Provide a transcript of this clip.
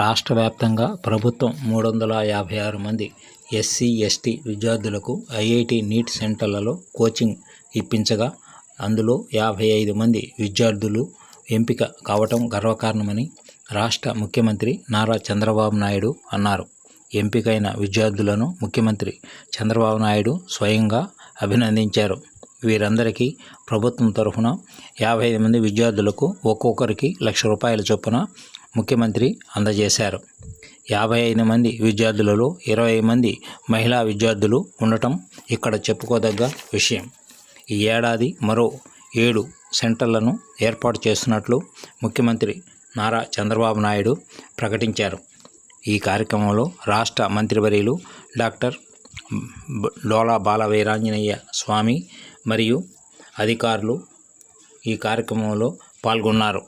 రాష్ట్ర వ్యాప్తంగా ప్రభుత్వం మూడు వందల యాభై ఆరు మంది ఎస్సీ ఎస్టీ విద్యార్థులకు ఐఐటి నీట్ సెంటర్లలో కోచింగ్ ఇప్పించగా అందులో యాభై ఐదు మంది విద్యార్థులు ఎంపిక కావటం గర్వకారణమని రాష్ట్ర ముఖ్యమంత్రి నారా చంద్రబాబు నాయుడు అన్నారు. ఎంపికైన విద్యార్థులను ముఖ్యమంత్రి చంద్రబాబు నాయుడు స్వయంగా అభినందించారు. వీరందరికీ ప్రభుత్వం తరఫున యాభై ఐదు మంది విద్యార్థులకు ఒక్కొక్కరికి లక్ష రూపాయల చొప్పున ముఖ్యమంత్రి అందజేశారు. యాభై ఐదు మంది విద్యార్థులలో ఇరవై మంది మహిళా విద్యార్థులు ఉండటం ఇక్కడ చెప్పుకోదగ్గ విషయం. ఈ ఏడాది మరో ఏడు సెంటర్లను ఏర్పాటు చేస్తున్నట్లు ముఖ్యమంత్రి నారా చంద్రబాబు నాయుడు ప్రకటించారు. ఈ కార్యక్రమంలో రాష్ట్ర మంత్రివర్యులు డాక్టర్ డోలా బాల వీరాంజనేయ స్వామి మరియు అధికారులు ఈ కార్యక్రమంలో పాల్గొన్నారు.